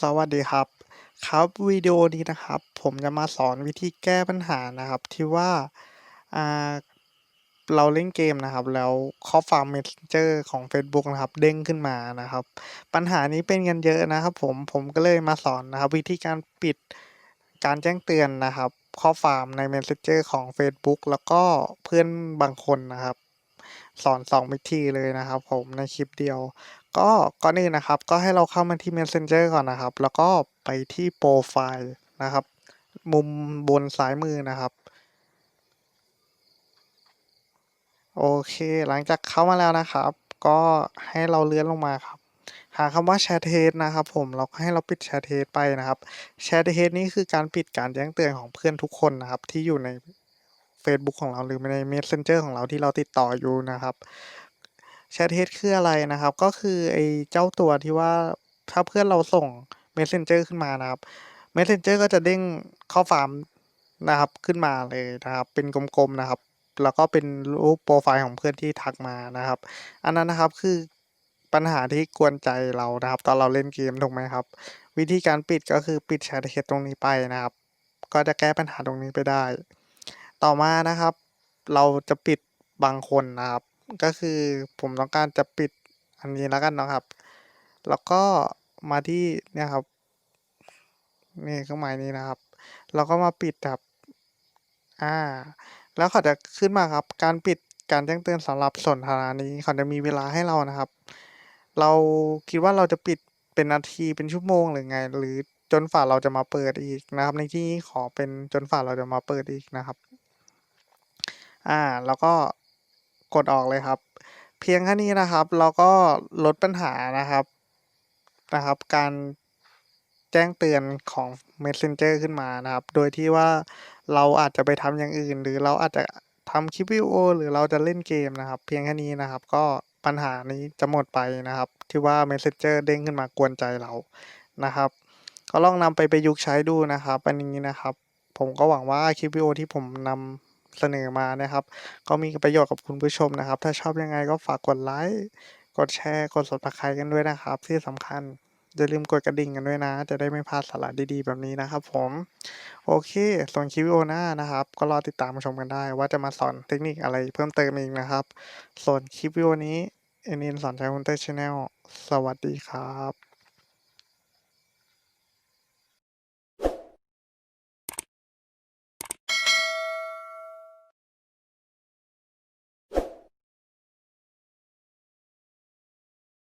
สวัสดีครับ ครับวิดีโอนี้นะครับ ผมจะมาสอนวิธีแก้ปัญหานะครับ ที่ว่าาเราเล่นเกมนะครับ แล้วข้อความ Messenger ของ Facebook นะครับ เด้งขึ้นมานะครับ ปัญหานี้เป็นกันเยอะนะครับ ผมผมก็เลยมาสอนนะครับ วิธีการปิดการแจ้งเตือนนะครับ ข้อความใน Messenger ของ Facebook แล้วก็เพื่อนบางคนนะครับ สอนสองวิธีเลยนะครับผมในคลิปเดียว ก็ก่อนอื่นนะครับก็ให้เราเข้ามาที่ Messenger ก่อนนะครับ แล้วก็ไปที่โปรไฟล์นะครับ มุมบนซ้ายมือนะครับโอเค หลังจากเข้ามาแล้วนะครับ ก็ให้เราเลื่อนลงมาครับ หาคำว่าแชทเทสนะครับ ผมเราให้เราปิดแชทเทสไปนะครับแชทเทสนี่คือการปิดการแจ้งเตือนของเพื่อนทุกคนนะครับ ที่อยู่ใน Facebook ของเราหรือใน Messenger ของเราที่เราติดต่ออยู่นะครับแชทเทสคืออะไรนะครับ ก็คือไอ้เจ้าตัวที่ว่าถ้าเพื่อนเราส่ง Messenger ขึ้นมานะครับ Messenger ก็จะเด้งข้อความนะครับขึ้นมาเลยนะครับ เป็นกลมๆนะครับ แล้วก็เป็นรูปโปรไฟล์ของเพื่อนที่ทักมานะครับ อันนั้นนะครับคือปัญหาที่กวนใจเรานะครับ ตอนเราเล่นเกมถูกไหมครับ วิธีการปิดก็คือปิดแชทเทสตรงนี้ไปนะครับ ก็จะแก้ปัญหาตรงนี้ไปได้ ต่อมานะครับ เราจะปิดบางคนนะครับ ก็คือผมต้องการจะปิดอันนี้แล้วกันนะครับ แล้วก็มาที่เนี่ยครับนี่เครื่องหมายนี้นะครับ เราก็มาปิดครับอ่า แล้วเขาจะขึ้นมาครับ การปิดการแจ้งเตือนสำหรับสนทนานี้เขาจะมีเวลาให้เรานะครับ เราคิดว่าเราจะปิดเป็นนาทีเป็นชั่วโมงหรือไง หรือจนฝ่าเราจะมาเปิดอีกนะครับ ในที่นี้ขอเป็นจนฝ่าเราจะมาเปิดอีกนะครับ อ่า แล้วก็กดออกเลยครับ เพียงแค่นี้นะครับ เราก็ลดปัญหานะครับนะครับ การแจ้งเตือนของ Messenger ขึ้นมานะครับ โดยที่ว่าเราอาจจะไปทำอย่างอื่น หรือเราอาจจะทำคลิปวิดีโอหรือเราจะเล่นเกมนะครับ เพียงแค่นี้นะครับ ก็ปัญหานี้จะหมดไปนะครับ ที่ว่า Messenger เด้งขึ้นมากวนใจเรานะครับ ก็ลองนำไปประยุกต์ใช้ดูนะครับอันนี้นะครับ ผมก็หวังว่าคลิปวิดีโอที่ผมนำ เสนอมานะครับ ก็มีประโยชน์กับคุณผู้ชมนะครับ ถ้าชอบยังไงก็ฝากกดไลค์กดแชร์ กด Subscribe กันด้วยนะครับ ที่สำคัญอย่าลืมกดกระดิ่งกันด้วยนะ จะได้ไม่พลาดสาระดีๆ แบบนี้นะครับผม โอเค ส่วนคลิปวิดีโอหน้านะครับ ก็รอติดตามชมกันได้ ว่าจะมาสอนเทคนิคอะไรเพิ่มเติมอีกนะครับ ส่วนคลิปวิดีโอนี้เอ็นเอ็นสอนใช้ฮุนเตอร์ชาแนลสวัสดีครับ